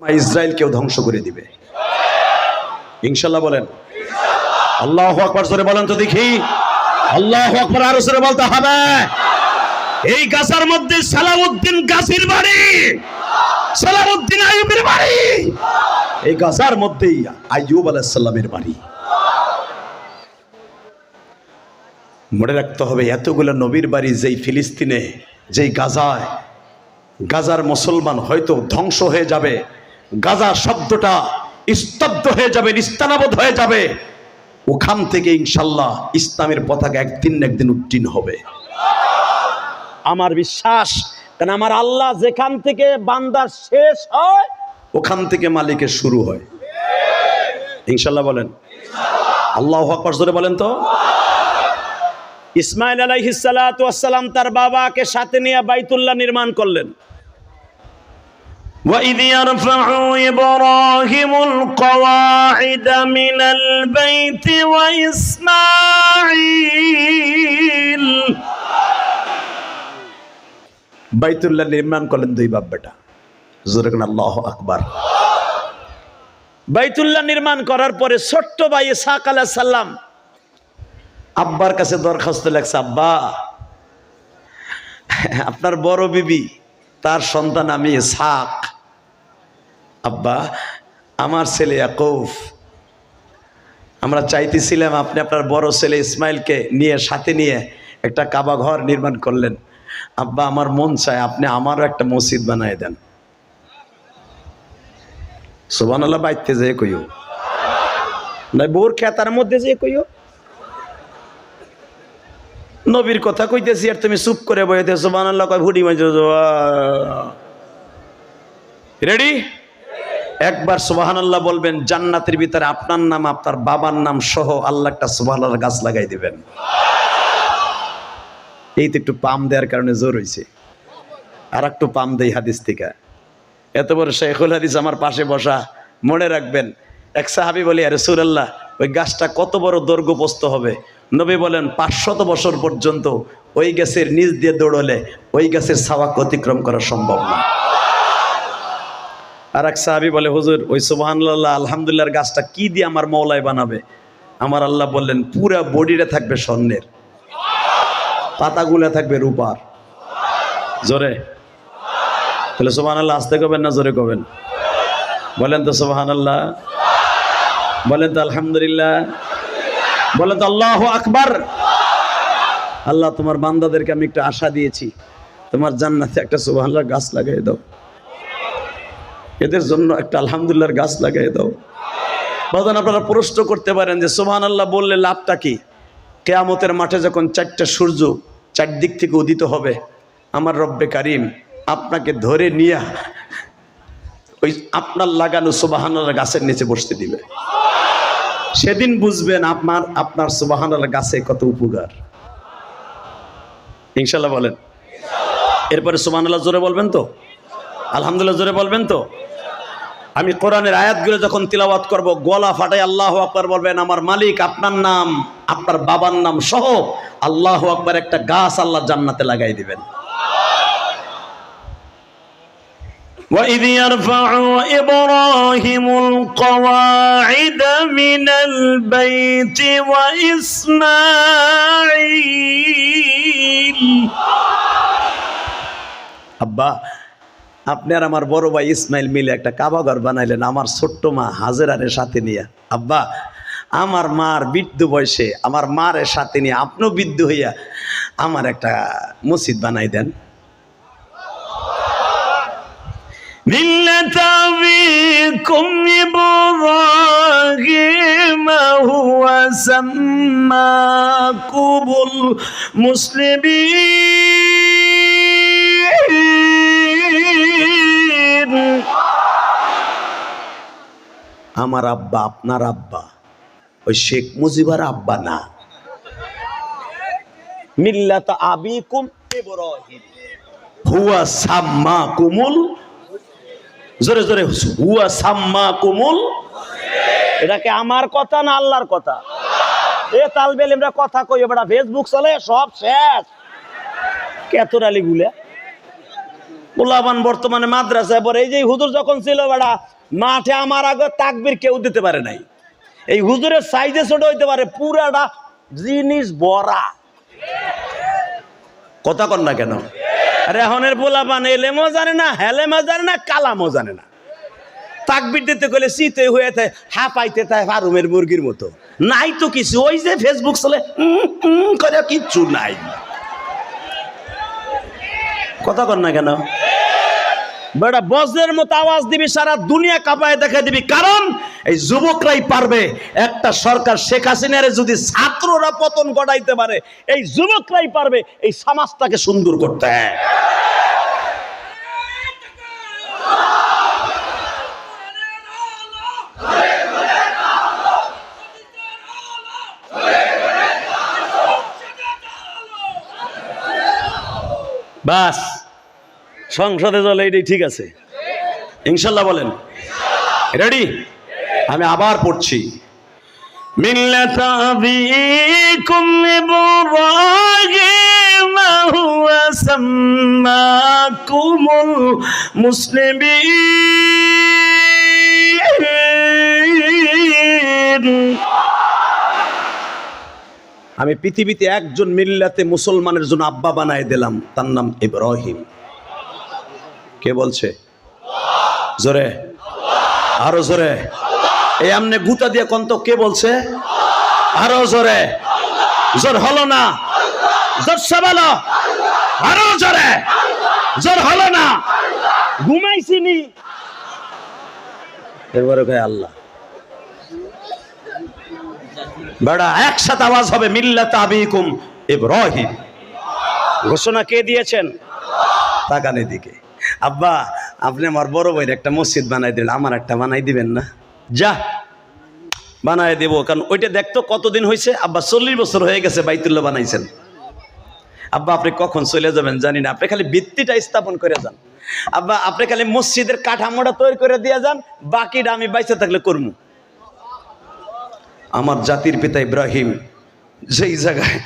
ইসরায়েলকেও ধ্বংস করে দিবে। ইনশাল্লাহ বলেন। আল্লাহ আকবর জোরে বলেন তো দেখি। আল্লাহ আকবর আরও জোরে বলতে হবে। এই গাছার মধ্যে সালাউদ্দিন গাছির বাড়ি। সালাউদ্দিন বাড়ি। এই গাছার মধ্যেই বাড়ি। মনে রাখতে হবে, এতগুলো নবীর বাড়ি যেই ফিলিস্তিনে, যেই গাজায়, গাজার মুসলমান হয়তো ধ্বংস হয়ে যাবে। গাজা শব্দটা স্তব্ধ হয়ে যাবে, নিস্তানাবোধ হয়ে যাবে। ওখান থেকে ইনশাল্লাহ ইসলামের পতাকা একদিন একদিন উত্তীর্ণ হবে। আমার বিশ্বাস, কারণ আমার আল্লাহ যেখান থেকে বান্দার শেষ হয়, ওখান থেকে মালিকের শুরু হয়। ইনশাল্লাহ বলেন। আল্লাহ আকবর জোরে বলেন তো। ইসমাইল আলাইহিসালাম তার বাবাকে সাথে নিয়ে বাইতুল্লাহ নির্মাণ করলেন। وإذ يرفع إبراهيم القواعد من البيت وإسماعيل বাইতুল্লাহ নির্মাণ করলেন দুই বাপ বেটা জোরে কোন আল্লাহ আকবার বাইতুল্লাহ নির্মাণ করার পরে ছোট্ট ভাই ইসাক আলাহ সাল্লাম আব্বার কাছে দরখাস্ত লেখছে আব্বা আপনার বড় বিবি তার সন্তান আমি সাক আব্বা, আমার ছেলে ইয়াকুব, আমরা চাইতেছিলাম আপনি আপনার বড় ছেলে ইসমাইলকে নিয়ে, সাথে নিয়ে একটা কাবা ঘর নির্মাণ করলেন। আব্বা, আমার মন চায় আপনি আমারও একটা মসজিদ বানায় দেন। সোবানাল্লাহ বাইতে যেয়ে কইও। না বোর খেতার মধ্যে যে কইও। নবীর কথা কইতেছি আর তুমি চুপ করে বইতে সোবানাল্লাহ কয় ভুডি মাঝে রেডি একবার সুবাহানাল্লাহ বলবেন, জান্নাতের ভিতরে আপনার নাম, আপনার বাবার নাম সহ আল্লাহ একটা সুবাহান্লাহ গাছ লাগাই দিবেন। এই তো একটু পাম দেওয়ার কারণে জোর হয়েছে আর একটু পাম দেই হাদিস থেকে। এত বড় শেখুল হাদিস আমার পাশে বসা, মনে রাখবেন, এক সাহাবি বলি আরে সুরাল্লাহ ওই গাছটা কত বড় দৈর্ঘ্যপ্রস্ত হবে? নবী বলেন, পাঁচশত বছর পর্যন্ত ওই গাছের নিচ দিয়ে দৌড়লে ওই গাছের ছাওয়াক অতিক্রম করা সম্ভব না। আর এক সাহাবি বলে, হুজুর, ওই সুবাহান্লাহ আলহামদুলিল্লাহর গাছটা কি দিয়ে আমার মৌলায় বানাবে? আমার আল্লাহ বললেন, পুরা বডিটা থাকবে স্বর্ণের, পাতাগুলা থাকবে রূপার। জোরে? তাহলে সোহান আল্লাহ আসতে কবেন না জোরে কবেন? বলেন তো সোহান আল্লাহ বলেন তো আলহামদুলিল্লাহ। বলেন তো আল্লাহ আকবার। আল্লাহ, তোমার বান্দাদেরকে আমি একটা আশা দিয়েছি, তোমার জান্নাতে একটা সোহান গাছ লাগাই দাও। এদের জন্য একটা আলহামদুলিল্লাহর গাছ লাগাই দাও। বাদান আপনারা প্রশ্ন করতে পারেন যে সোহান আল্লাহ বললে লাভটা কি? কেয়ামতের মাঠে যখন চারটা সূর্য চারদিক থেকে উদিত হবে, আমার রব্বে কারিম, আপনাকে ধরে নিয়ে ওই আপনার লাগানো সুবাহানার গাছের নিচে বসতে দিবে। সেদিন বুঝবেন আপনার আপনার সুবাহানার গাছে কত উপকার। ইনশাল্লাহ বলেন। এরপরে সুবাহানাল্লাহ জোরে বলবেন তো? আলহামদুলিল্লাহ জোরে বলবেন তো আমি কোরআনের আয়াতগুলো যখন তিলাওয়াত করব গলা ফাটাই আল্লাহ আকবর বলবেন আমার মালিক আপনার নাম আপনার বাবার নাম সহ আল্লাহ আকবর একটা গাছ আল্লাহ জান্নাতে লাগাই দিবেন وإذ يرفع إبراهيم القواعد من البيت وإسماعيل আব্বা আপনি আর আমার বড় ভাই ইসমাইল মিলে একটা কাবাঘর বানাইলেন আমার ছোট্ট মা হাজেরারের সাথে নিয়ে আব্বা আমার মার বৃদ্ধ বয়সে আমার মারের সাথে নিয়ে আপনিও বৃদ্ধ হইয়া আমার একটা মসজিদ বানাই দেন ملة أبيكم إبراهيم هو سماكم المسلمين আমার আব্বা, আপনার আব্বা, ওই শেখ মুজিবার আব্বা না। মিল্লাত আবিকুম হুয়া সাম্মা কুমুল জোরে জোরে হুয়া সাম্মা কুমুল এটাকে আমার কথা না আল্লাহর কথা? এ তালবেল আমরা কথা কই? বেটা ফেসবুক চলে, সব শেষ। কেতরালি গুলা। পোলাবান বর্তমানে মাদ্রাসায় পড়ে। এই যে হুজুর যখন ছিল বেড়া, মাঠে আমার আগে তাকবির কেউ দিতে পারে নাই। এই হুজুরের সাইজে ছোট হইতে পারে, পুরাটা জিনিস বড়া। কথা কর না কেন? আরে এখনের পোলাপান এলেমও জানে না, হেলেমও জানে না, কালামও জানে না। তাকবির দিতে গেলে শীতে হয়ে থাকে, হাঁপাইতে থাকে ফারুমের মুরগির মতো। নাই তো কিছু, ওই যে ফেসবুক চলে করে কিচ্ছু নাই। কথা কর না কেন? বেটা বজ্রের মতো আওয়াজ দিবি, সারা দুনিয়া কাঁপায় দেখা দিবি। কারণ এই যুবকরাই পারবে। একটা সরকার শেখ হাসিনারে যদি ছাত্ররা পতন ঘটাইতে পারে, এই যুবকরাই পারবে এই সমাজটাকে সুন্দর করতে। বাস। সংসদে চলে, এটাই ঠিক আছে। ইনশাল্লাহ বলেন। রেডি আমি আবার পড়ছি। মুসলিমিন। আমি পৃথিবীতে একজন মিল্লাতে মুসলমানের জন্য আব্বা বানায় দিলাম, তার নাম ইব্রাহিম। কে বলছে? জোরে। আরও জোরে। এই আমনে গুতা দিয়ে কন্ত কে বলছে? আরও জোরে। জোর হলো না। জোর সবালো। আরও জোরে। জোর হলো না। ঘুমাইছিনি। এবারে কয় আল্লাহ। বেড়া, একসাথে আওয়াজ হবে, মিল্লাত আবিকুম ইব্রাহিম। ঘোষণা কে দিয়েছেন? তাকানে দিকে। আব্বা, আপনি আমার বড় ভাইয়ের একটা মসজিদ বানাই দিলেন, আমার একটা বানাই দিবেন না। যা, বানাই দেব, কারণ ওইটা দেখতো কতদিন হয়েছে আব্বা, চল্লিশ বছর হয়ে গেছে বাইতুল্লাহ বানাইছেন। আব্বা, আপনি কখন চলে যাবেন জানি না, আপনি খালি ভিত্তিটা স্থাপন করে যান। আব্বা, আপনি খালি মসজিদের কাঠামোটা তৈরি করে দিয়ে যান, বাকিটা আমি বাইসে থাকলে করব আমার জাতির পিতা ইব্রাহিম যেই জায়গায়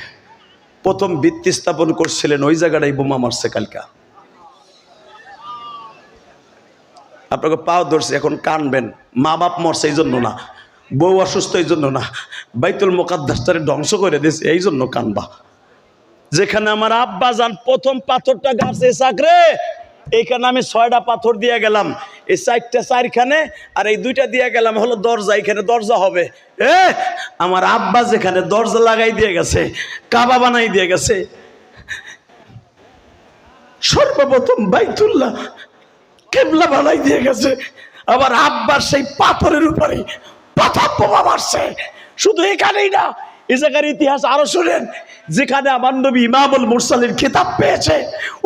প্রথম ভিত্তি স্থাপন করছিলেন, ওই জায়গাটাই বোমা মারছে কালকা। আপনাকে পাও ধরছে, এখন কানবেন। মা বাপ মরছে এই জন্য না, বউ অসুস্থ এই জন্য না, বাইতুল মোকাদ্দাসটারে ধ্বংস করে দিয়েছে এই জন্য কানবা। যেখানে আমার আব্বা যান, প্রথম পাথরটা গাছে সাকরে এইখানে আমি ছয়টা পাথর দিয়ে গেলাম, এই চারটা চারখানে, আর এই দুইটা দিয়ে গেলাম হলো দরজা, এখানে দরজা হবে। এ, আমার আব্বা যেখানে দরজা লাগাই দিয়ে গেছে, কাবা বানাই দিয়ে গেছে। সর্বপ্রথম বাইতুল্লাহ কেবলা বানাই দিয়ে গেছে আবার আব্বার সেই পাথরের উপরে পাথর বোমা মারছে শুধু এখানেই না এ জায়গার ইতিহাস আরো শুনেন যেখানে আমার নবী ইমামুল মুরসালির খেতাব পেয়েছে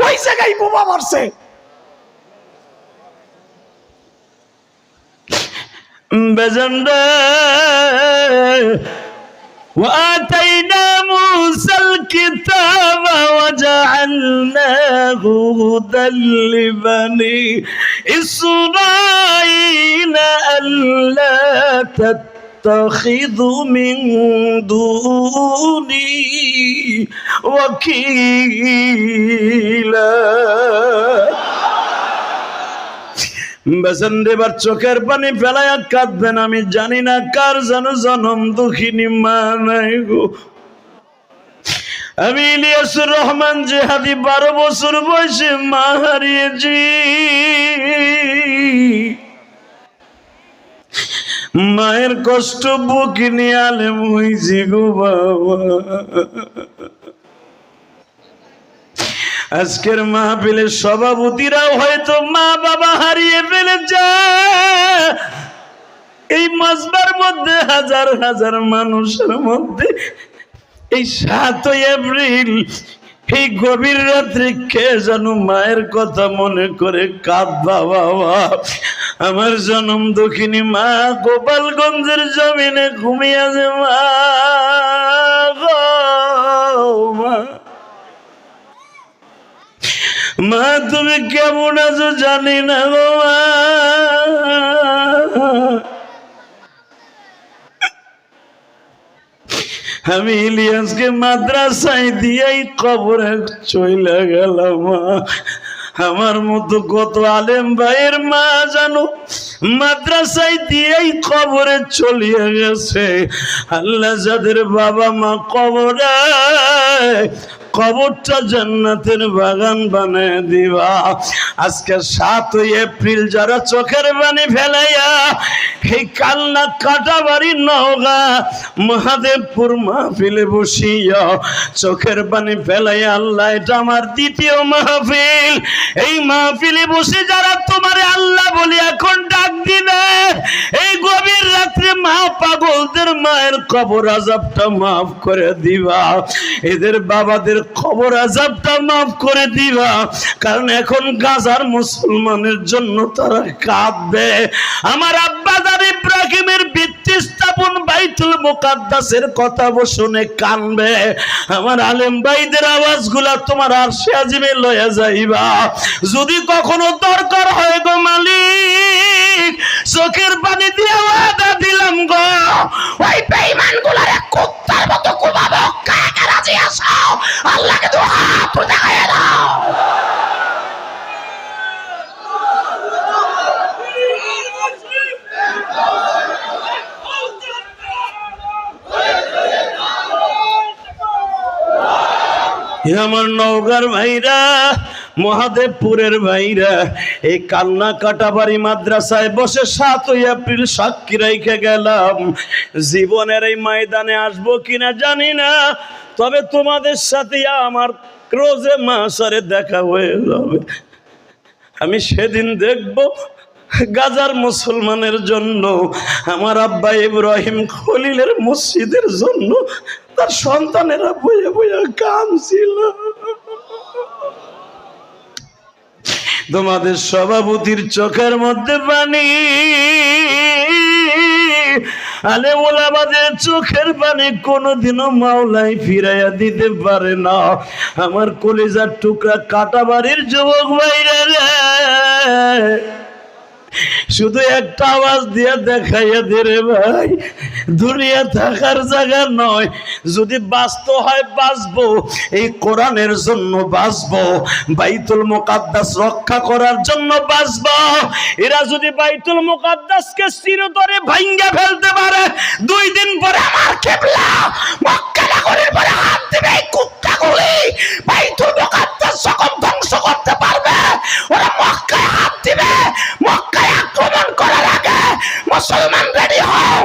ওই জায়গায় বোমা মারছে বেজন্ডে وآتينا موسى الكتاب وجعلناه هدى لبني إسرائيل ألا تتخذوا من دوني وكيلا বেসন এবার চোখের পানি ফেলাইয়া কাঁদবেন আমি জানি না কার যেন জনম দুঃখিনী মা নাই গো আমি ইলিয়াসুর রহমান জেহাদি বারো বছর বয়সে মা হারিয়েছি। মায়ের কষ্ট বুকে নিয়ে আলেম হয়েছি গো বাবা। আজকের মা মাহফিলের সভাপতিরাও হয়তো মা বাবা হারিয়ে ফেলেছে। এই মাজবার মধ্যে হাজার হাজার মানুষের মধ্যে এই সাতই এপ্রিল, এই গভীর রাত্রে কে যেন মায়ের কথা মনে করে কাঁদবা বাবা। আমার জনম দক্ষিণী মা, গোপালগঞ্জের জমিনে ঘুমিয়ে মা। মা, তুমি কেমন আছো জানি না গো মা। আমি ইলিয়াসকে মাদ্রাসায় দিয়েই কবরে চলে গেলাম আমার মতো কত আলেম ভাইয়ের মা জানো, মাদ্রাসায় দিয়েই কবরে চলিয়ে গেছে। আল্লাহ যাদের বাবা মা কবরে কবরটা জান্নাতের বাগান বানায় দিবা। আজকে সাতই এপ্রিল যারা চোখের বাণী ফেলাইয়া এই কান্না কাটা বাড়ি নওগা মহাদেবপুর মাহফিলে বসিয়া চোখের পানি ফেলাইয়া আল্লাহ, এটা আমার দ্বিতীয় মাহফিল। এই মাহফিলে বসে যারা তোমার আল্লাহ বলে এখন ডাক দিবে, এই গভীর রাত্রে মা পাগলদের মায়ের কবর আজাবটা মাফ করে দিবা। এদের বাবাদের খবর আজাবটা মাফ করে দিবা। কারণ এখন গাজার মুসলমানের জন্য তারা কাঁদবে। আমার আব্বা দার ইব্রাহিমের ভিত্তি স্থাপন বাইতুল মোকাদ্দাসের কথা শুনে কানবে। আমার আলেম ভাইদের আওয়াজগুলা তোমার আরশে আজিমে লয়ে যাইবা। যদি কখনো দরকার হয় গো মালিক চোখের পানি দিয়ে ওয়াদা দিলাম গো। ওই বেঈমানগুলার কুত্তার মতো কুবাবো কাকে রাজি আল্লাহকে তো হাত দেখায় দাও। আমার নওগার ভাইরা মহাদেবপুরের ভাইরা, এই কান্না কাটাবাড়ি মাদ্রাসায় বসে সাতই এপ্রিল সাক্ষী রেখে গেলাম। জীবনের এই ময়দানে আসব কিনা জানি না, তবে তোমাদের সাথে আমার রোজে মাসারে দেখা হয়ে যাবে। আমি সেদিন দেখব গাজার মুসলমানের জন্য, আমার আব্বা ইব্রাহিম খলিলের মসজিদের জন্য, তার সন্তানেরা বইয়ে বইয়ে কামছিল তোমাদের সভাপতির চোখের মধ্যে পানি। আলে ওলাবাদের চোখের পানি কোনোদিনও মাওলাই ফিরাইয়া দিতে পারে না। আমার কলেজার টুকরা কাটাবাড়ির যুবক বাইরে শুধু একটা আওয়াজ দিয়ে দেখাইয়া দে রে ভাই। দুনিয়া থাকার জায়গা নয়, যদি বাঁচতে হয় বাঁচবো, এই কোরআনের জন্য বাঁচবো, বাইতুল মোকাদ্দাস রক্ষা করার জন্য বাঁচবো। এরা যদি বাইতুল মুকাদ্দাসকে চিরতরে ভাঙ্গা ফেলতে পারে, দুই দিন পরে আমার কেবলা নগরের পরে হাত দেবে এই কুত্তাগুলি বাইতুল মুকাদ্দাস সকল ধ্বংস করতে পারবে? ওরা মক্কায় হাত দিবে। মক্কায় আক্রমণ করার আগে মুসলমান রেডি হও।